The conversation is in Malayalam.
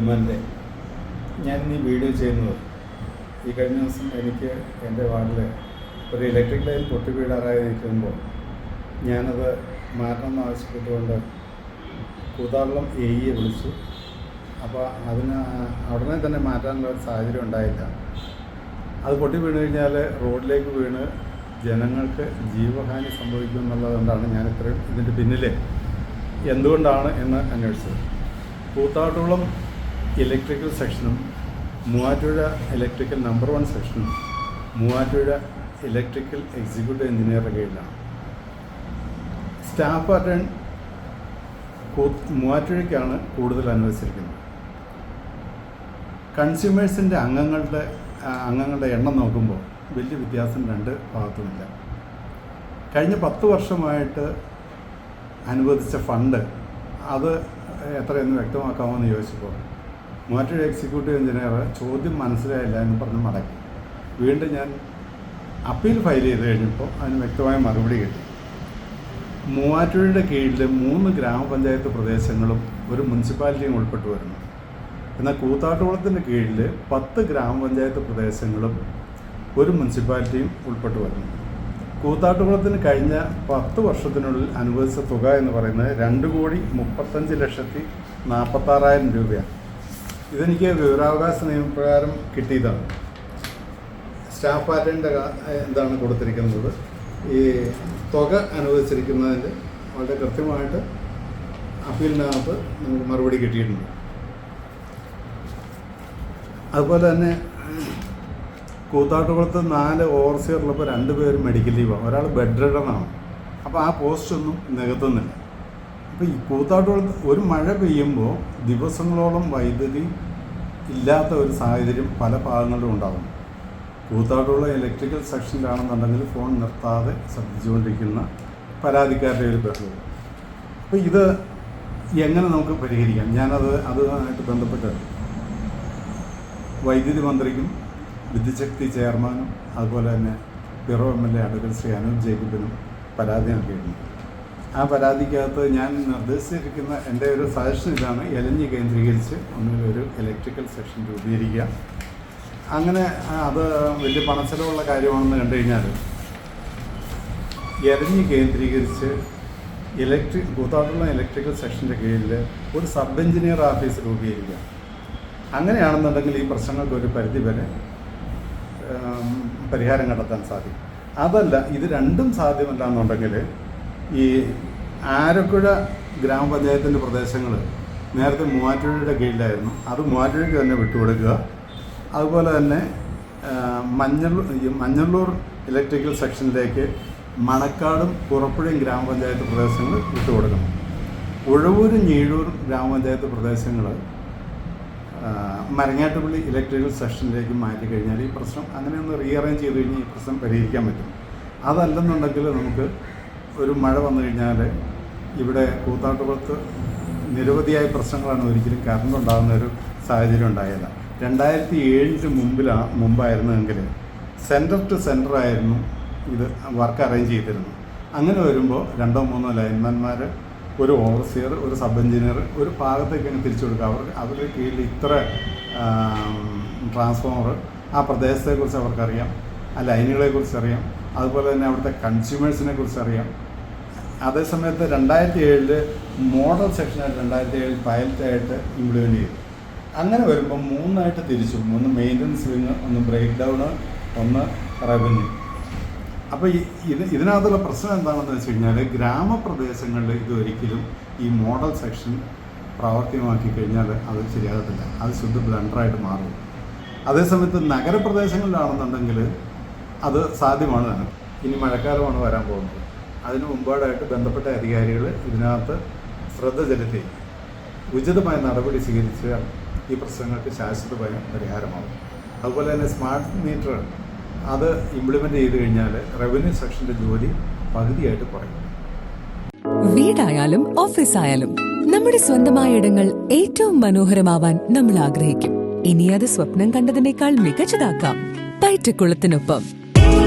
വിമലിന്റെ ഞാൻ ഈ വീഡിയോ ചെയ്യുന്നത് ഈ കഴിഞ്ഞ ദിവസം എനിക്ക് എന്റെ വാർഡിൽ ഒരു ഇലക്ട്രിക് ലൈൻ പൊട്ടി വീടാറായിരിക്കുമ്പോൾ നിൽക്കുമ്പോൾ മാറ്റണം എന്ന് ആവശ്യപ്പെട്ടുകൊണ്ട് കൂത്താവളം എ ഇയെ വിളിച്ചു. അപ്പോൾ അതിന് ഉടനെ തന്നെ മാറ്റാനുള്ള ഒരു സാഹചര്യം ഉണ്ടായില്ല. അത് പൊട്ടി വീണ് കഴിഞ്ഞാൽ റോഡിലേക്ക് വീണ് ജനങ്ങൾക്ക് ജീവഹാനി സംഭവിക്കും എന്നുള്ളതുകൊണ്ടാണ് ഞാൻ ഇത്രയും ഇതിന്റെ പിന്നിൽ എന്തുകൊണ്ടാണ് എന്ന് അന്വേഷിച്ചത്. കൂത്താട്ടുകുളം ഇലക്ട്രിക്കൽ സെക്ഷനും മൂവാറ്റുപുഴ ഇലക്ട്രിക്കൽ നമ്പർ വൺ സെക്ഷനും മൂവാറ്റുപുഴ ഇലക്ട്രിക്കൽ എക്സിക്യൂട്ടീവ് എഞ്ചിനീയറുടെ കീഴിലാണ്. സ്റ്റാഫ് അറ്റൺ മൂവാറ്റുപുഴയ്ക്കാണ് കൂടുതൽ അനുവദിച്ചിരിക്കുന്നത് കൺസ്യൂമേഴ്സിന്റെ അംഗങ്ങളുടെ അംഗങ്ങളുടെ എണ്ണം നോക്കുമ്പോൾ വലിയ വ്യത്യാസം രണ്ട് ഭാഗത്തുമില്ല. കഴിഞ്ഞ പത്ത് വർഷമായിട്ട് അനുവദിച്ച ഫണ്ട് അത് എത്രയെന്ന് വ്യക്തമാക്കാമോ എന്ന് ചോദിച്ചപ്പോൾ മൂവാറ്റുപുഴ എക്സിക്യൂട്ടീവ് എഞ്ചിനീയർ ചോദ്യം മനസ്സിലായില്ല എന്ന് പറഞ്ഞ് മടക്കി. വീണ്ടും ഞാൻ അപ്പീൽ ഫയൽ ചെയ്ത് കഴിഞ്ഞപ്പോൾ അതിന് വ്യക്തമായ മറുപടി കിട്ടി. മൂവാറ്റുപുഴയുടെ കീഴിൽ മൂന്ന് ഗ്രാമപഞ്ചായത്ത് പ്രദേശങ്ങളും ഒരു മുനിസിപ്പാലിറ്റിയും ഉൾപ്പെട്ടു വരുന്നു. എന്നാൽ കൂത്താട്ടുകുളത്തിന്റെ കീഴിൽ പത്ത് ഗ്രാമപഞ്ചായത്ത് പ്രദേശങ്ങളും ഒരു മുനിസിപ്പാലിറ്റിയും ഉൾപ്പെട്ടു വരുന്നു. കൂത്താട്ടുകുളത്തിന് കഴിഞ്ഞ പത്ത് വർഷത്തിനുള്ളിൽ അനുവദിച്ച തുക എന്ന് പറയുന്നത് രണ്ട് കോടി മുപ്പത്തഞ്ച് ലക്ഷത്തി നാൽപ്പത്താറായിരം രൂപയാണ്. ഇതെനിക്ക് വിവരാവകാശ നിയമപ്രകാരം കിട്ടിയതാണ്. സ്റ്റാഫ് പാറ്റേണിന്റെ എന്താണ് കൊടുത്തിരിക്കുന്നത്? ഈ തുക അനുവദിച്ചിരിക്കുന്നതിന്റെ വളരെ കൃത്യമായിട്ട് അപ്പീലിനകത്ത് നമുക്ക് മറുപടി കിട്ടിയിട്ടുണ്ട്. അതുപോലെ തന്നെ കൂത്താട്ടുകുളത്ത് നാല് ഓവർസിയറുള്ളപ്പോൾ രണ്ട് പേര് മെഡിക്കൽ ലീവാണ് ഒരാൾ ബെഡ് റിഡനാണ് അപ്പോൾ ആ പോസ്റ്റൊന്നും നികത്തുന്നില്ല. അപ്പോൾ ഈ കൂത്താട്ടുകുളത്ത് ഒരു മഴ പെയ്യുമ്പോൾ ദിവസങ്ങളോളം വൈദ്യുതി ഇല്ലാത്ത ഒരു സാഹചര്യം പല ഭാഗങ്ങളിലും ഉണ്ടാകും. കൂത്താട്ടുള്ള ഇലക്ട്രിക്കൽ സെക്ഷനിലാണെന്നുണ്ടെങ്കിൽ ഫോൺ നിർത്താതെ ശ്രദ്ധിച്ചുകൊണ്ടിരിക്കുന്ന പരാതിക്കാരുടെ ഒരു ബഹളം അപ്പോൾ ഇത് എങ്ങനെ നമുക്ക് പരിഹരിക്കാം? ഞാനത് അതുമായിട്ട് ബന്ധപ്പെട്ട് വൈദ്യുതി മന്ത്രിക്കും വിദ്യുശക്തി ചെയർമാനും അതുപോലെ തന്നെ പിറോ M L A advocate Shri Anoop ജേക്കബിനും പരാതി നൽകിയിട്ടുണ്ട്. ആ പരാതിക്കകത്ത് ഞാൻ നിർദ്ദേശിച്ചിരിക്കുന്ന എന്റെ ഒരു സജഷൻ ഇതാണ്. എലഞ്ഞ് കേന്ദ്രീകരിച്ച് ഒന്നിൽ ഒരു ഇലക്ട്രിക്കൽ സെക്ഷൻ രൂപീകരിക്കുക. അങ്ങനെ അത് വലിയ പണച്ചെലവുള്ള കാര്യമാണെന്ന് കണ്ടു കഴിഞ്ഞാൽ എലഞ്ഞ് കേന്ദ്രീകരിച്ച് ഇലക്ട്രിക് കൂത്താട്ടുള്ള ഇലക്ട്രിക്കൽ സെക്ഷന്റെ കീഴിൽ ഒരു സബ് എഞ്ചിനീയർ ഓഫീസ് രൂപീകരിക്കുക. അങ്ങനെയാണെന്നുണ്ടെങ്കിൽ ഈ പ്രശ്നങ്ങൾക്ക് ഒരു പരിധി വരെ പരിഹാരം കണ്ടെത്താൻ സാധിക്കും. അതല്ല ഇത് രണ്ടും സാധ്യമല്ല എന്നുണ്ടെങ്കിൽ ഈ ആരക്കുഴ ഗ്രാമപഞ്ചായത്തിന്റെ പ്രദേശങ്ങൾ നേരത്തെ മൂവാറ്റുപുഴയുടെ കീഴിലായിരുന്നു. അത് മൂവാറ്റുപുഴയ്ക്ക് തന്നെ വിട്ടുകൊടുക്കുക. അതുപോലെ തന്നെ മഞ്ഞൾ മഞ്ഞള്ളൂർ ഇലക്ട്രിക്കൽ സെക്ഷനിലേക്ക് മണക്കാടും പുറപ്പുഴയും ഗ്രാമപഞ്ചായത്ത് പ്രദേശങ്ങൾ വിട്ടുകൊടുക്കണം. ഉഴവൂരും ഞീഴൂരും ഗ്രാമപഞ്ചായത്ത് പ്രദേശങ്ങൾ മരങ്ങാട്ടുപള്ളി ഇലക്ട്രിക്കൽ സെക്ഷനിലേക്ക് മാറ്റി കഴിഞ്ഞാൽ ഈ പ്രശ്നം അങ്ങനെ ഒന്ന് റീഅറേഞ്ച് ചെയ്ത് കഴിഞ്ഞാൽ ഈ പ്രശ്നം പരിഹരിക്കാൻ പറ്റും. അതല്ലെന്നുണ്ടെങ്കിൽ നമുക്ക് ഒരു മഴ വന്നു കഴിഞ്ഞാൽ ഇവിടെ കൂത്താട്ടുകുളത്ത് നിരവധിയായ പ്രശ്നങ്ങളാണ് ഒരിക്കലും കറണ്ട് ഉണ്ടാകുന്ന ഒരു സാഹചര്യം ഉണ്ടായത് രണ്ടായിരത്തി ഏഴിന് മുമ്പിലാ മുമ്പായിരുന്നെങ്കിൽ സെന്റർ ടു സെന്റർ ആയിരുന്നു ഇത് വർക്ക് അറേഞ്ച് ചെയ്തിരുന്നത്. അങ്ങനെ വരുമ്പോൾ രണ്ടോ മൂന്നോ ലൈൻമാൻമാർ ഒരു ഓവർസിയർ ഒരു സബ് എഞ്ചിനീയർ ഒരു ഭാഗത്തേക്ക് അങ്ങ് തിരിച്ചു കൊടുക്കുക. അവർക്ക് അവരുടെ കീഴിൽ ഇത്ര ട്രാൻസ്ഫോമർ ആ പ്രദേശത്തെക്കുറിച്ച് അവർക്കറിയാം. ആ ലൈനുകളെക്കുറിച്ച് അറിയാം അതുപോലെ തന്നെ അവിടുത്തെ കൺസ്യൂമേഴ്സിനെ കുറിച്ച് അറിയാം അതേസമയത്ത് രണ്ടായിരത്തി ഏഴിൽ മോഡൽ സെക്ഷനായിട്ട് രണ്ടായിരത്തി ഏഴിൽ പൈലറ്റായിട്ട് ഇംപ്ലിമെന്റ് ചെയ്തു. അങ്ങനെ വരുമ്പോൾ മൂന്നായിട്ട് തിരിച്ചു. ഒന്ന് മെയിന്റനൻസ് വിങ് ഒന്ന് ബ്രേക്ക് ഡൗൺ ഒന്ന് റവന്യൂ അപ്പോൾ ഇത് ഇതിനകത്തുള്ള പ്രശ്നം എന്താണെന്ന് വെച്ച് കഴിഞ്ഞാൽ ഗ്രാമപ്രദേശങ്ങളിൽ ഇതൊരിക്കലും ഈ മോഡൽ സെക്ഷൻ പ്രാവർത്തികമാക്കി കഴിഞ്ഞാൽ അത് ശരിയാകത്തില്ല. അത് ശുദ്ധ ബ്ലണ്ടറായിട്ട് മാറും. അതേസമയത്ത് നഗരപ്രദേശങ്ങളിലാണെന്നുണ്ടെങ്കിൽ അത് സാധ്യമാണ്. തന്നെ ഇനി മഴക്കാലമാണ് വരാൻ പോകുന്നത്. അതിനു മുമ്പാടായിട്ട് ബന്ധപ്പെട്ട അധികാരികൾ ഇതിനകത്ത് ശ്രദ്ധ ചെലുത്തി ഉചിതമായ നടപടി സ്വീകരിച്ചാൽ ഈ പ്രശ്നങ്ങൾക്ക് ശാശ്വതമായ പരിഹാരമാകും അതുപോലെ തന്നെ സ്മാർട്ട് മീറ്റർ അത് ഇംപ്ലിമെന്റ് ചെയ്ത് കഴിഞ്ഞാൽ റവന്യൂ സെക്ഷന്റെ ജോലി പകുതിയായിട്ട് കുറയും. വീടായാലും ഓഫീസായാലും നമ്മുടെ സ്വന്തമായ ഇടങ്ങൾ ഏറ്റവും മനോഹരമാവാൻ നമ്മൾ ആഗ്രഹിക്കും. ഇനി അത് സ്വപ്നം കണ്ടതിനേക്കാൾ മികച്ചതാക്കാം പയറ്റക്കുളത്തിനൊപ്പം